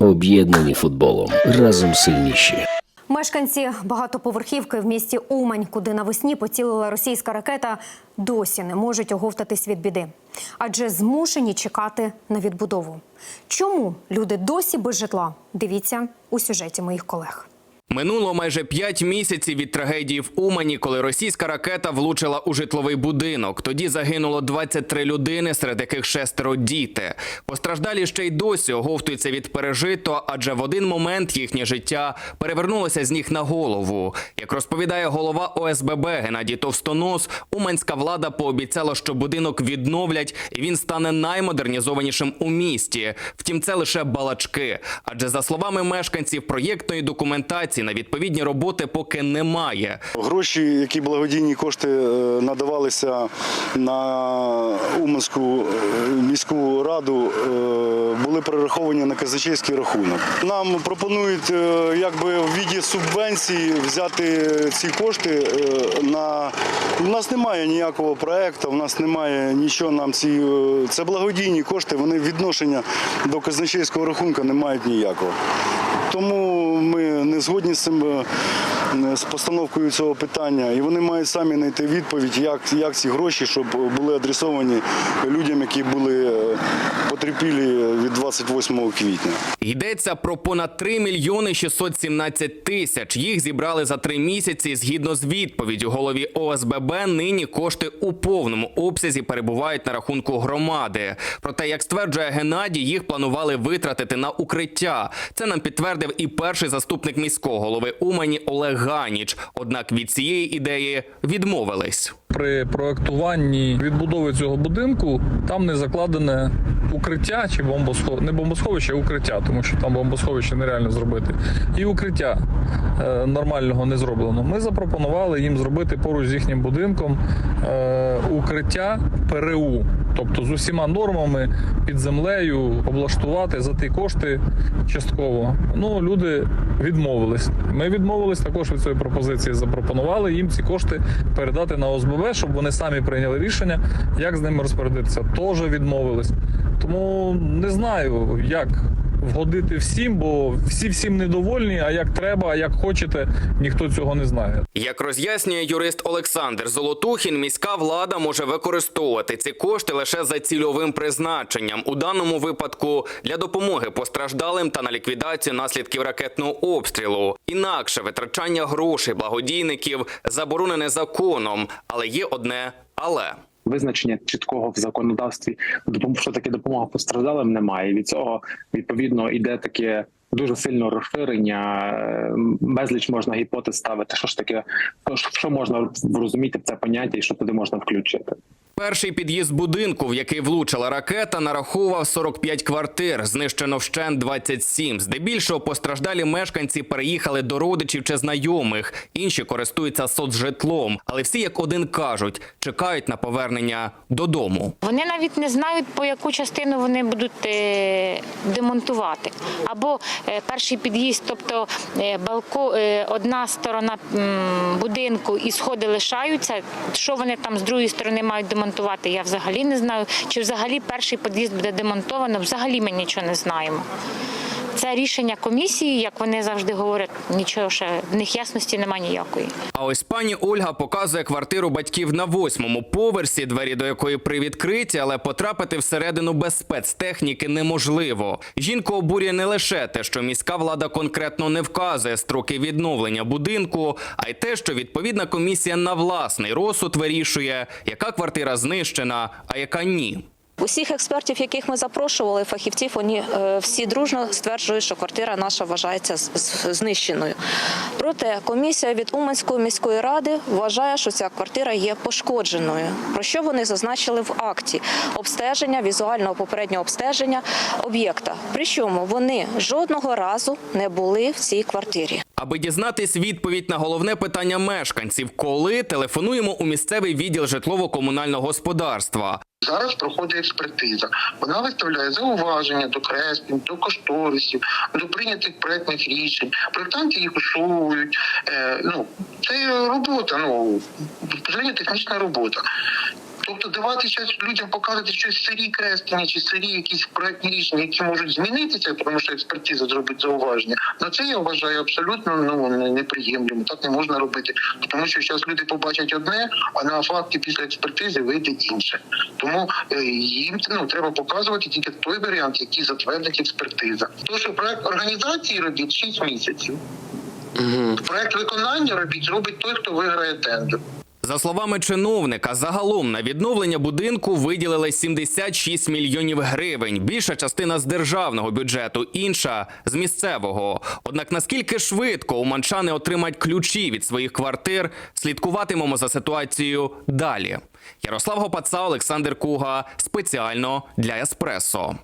Об'єднані футболом. Разом сильніші. Мешканці багатоповерхівки в місті Умань, куди навесні поцілила російська ракета, досі не можуть оговтатись від біди, адже змушені чекати на відбудову. Чому люди досі без житла? Дивіться у сюжеті моїх колег. Минуло майже п'ять місяців від трагедії в Умані, коли російська ракета влучила у житловий будинок. Тоді загинуло 23 людини, серед яких шестеро діти. Постраждалі ще й досі оговтуються від пережито, адже в один момент їхнє життя перевернулося з ніг на голову. Як розповідає голова ОСББ Геннадій Товстонос, уманська влада пообіцяла, що будинок відновлять і він стане наймодернізованішим у місті. Втім, це лише балачки. Адже за словами мешканців проєктної документації на відповідні роботи поки немає. Гроші, які благодійні кошти е, надавалися на Уманську е, міську раду, е, були перераховані на казначейський рахунок. Нам пропонують якби в віді субвенції взяти ці кошти на у нас немає ніякого проекту, у нас немає нічого. Нам ці це благодійні кошти. Вони відношення до казначейського рахунку не мають ніякого. Тому ми не згодні з цим е, з постановкою цього питання, і вони мають самі знайти відповідь, як, як ці гроші, щоб були адресовані людям, які були е, потерпілі від 28 квітня. Йдеться про понад 3 мільйони 617 тисяч. Їх зібрали за три місяці. Згідно з відповіддю голові ОСББ, нині кошти у повному обсязі перебувають на рахунку громади. Проте, як стверджує Геннадій, їх планували витратити на укриття. Це нам підтвердив і перший заступник міського голови Умані Олег Ганіч. Однак від цієї ідеї відмовились. При проектуванні відбудови цього будинку там не закладене укриття чи бомбосховище, не бомбосховище, а укриття, тому що там бомбосховище нереально зробити. І укриття е, нормального не зроблено. Ми запропонували їм зробити поруч з їхнім будинком е, укриття ПРУ, тобто з усіма нормами під землею облаштувати за ті кошти частково. Ну люди відмовились. Ми відмовились також від цієї пропозиції. Запропонували їм ці кошти передати на ОСББ, щоб вони самі прийняли рішення, як з ними розпорядитися. Теж відмовились. Тому не знаю, як вгодити всім, бо всі всім недовольні. А як треба, а як хочете, ніхто цього не знає. Як роз'яснює юрист Олександр Золотухін, міська влада може використовувати ці кошти лише за цільовим призначенням. У даному випадку для допомоги постраждалим та на ліквідацію наслідків ракетного обстрілу. Інакше витрачання грошей благодійників заборонене законом, але є одне але. Визначення чіткого в законодавстві допом- що таке допомога постраждалим немає. Від цього відповідно іде таке дуже сильне розширення. Безліч можна гіпотез ставити. Що ж таке, що- можна розуміти це поняття і що туди можна включити. Перший під'їзд будинку, в який влучила ракета, нараховував 45 квартир. Знищено вщент 27. Здебільшого постраждалі мешканці переїхали до родичів чи знайомих. Інші користуються соцжитлом. Але всі як один кажуть, чекають на повернення додому. Вони навіть не знають, по яку частину вони будуть е, демонтувати. Або е, перший під'їзд, тобто е, балко, одна сторона будинку і сходи лишаються. Що вони там з другої сторони мають демонтувати, я взагалі не знаю. Чи взагалі перший під'їзд буде демонтовано, взагалі ми нічого не знаємо. Це рішення комісії, як вони завжди говорять, нічого ще в них ясності немає ніякої. А ось пані Ольга показує квартиру батьків на восьмому поверсі, двері до якої привідкриті, але потрапити всередину без спецтехніки неможливо. Жінку обурює не лише те, що міська влада конкретно не вказує строки відновлення будинку, а й те, що відповідна комісія на власний розсуд вирішує, яка квартира знищена, а яка ні. Усіх експертів, яких ми запрошували, фахівців, вони е, всі дружно стверджують, що квартира наша вважається знищеною. Проте комісія від Уманської міської ради вважає, що ця квартира є пошкодженою. Про що вони зазначили в акті обстеження, візуального попереднього обстеження об'єкта. Причому вони жодного разу не були в цій квартирі. Аби дізнатись відповідь на головне питання мешканців, коли телефонуємо у місцевий відділ житлово-комунального господарства. Зараз проходить експертиза. Вона виставляє зауваження до креслень, до кошторисів, до прийнятих проектних рішень. Проєктанти їх усовують. Е, ну, це робота, ну технічна робота. Тобто давати зараз людям показувати щось сирі креслення чи сирі якісь проектні рішення, які можуть змінитися, тому що експертиза зробить зауваження. На це я вважаю абсолютно ну не- неприємним. Так не можна робити, тому що зараз люди побачать одне, а на факті після експертизи вийде інше. Тому е, їм ну треба показувати тільки той варіант, який затвердить експертиза. То, що проект організації робить 6 місяців. Проект виконання робить робить той, хто виграє тендер. За словами чиновника, загалом на відновлення будинку виділили 76 мільйонів гривень. Більша частина з державного бюджету, інша з місцевого. Однак наскільки швидко уманчани отримають ключі від своїх квартир, слідкуватимемо за ситуацією далі. Ярослав Гопаца, Олександр Куга спеціально для Еспресо.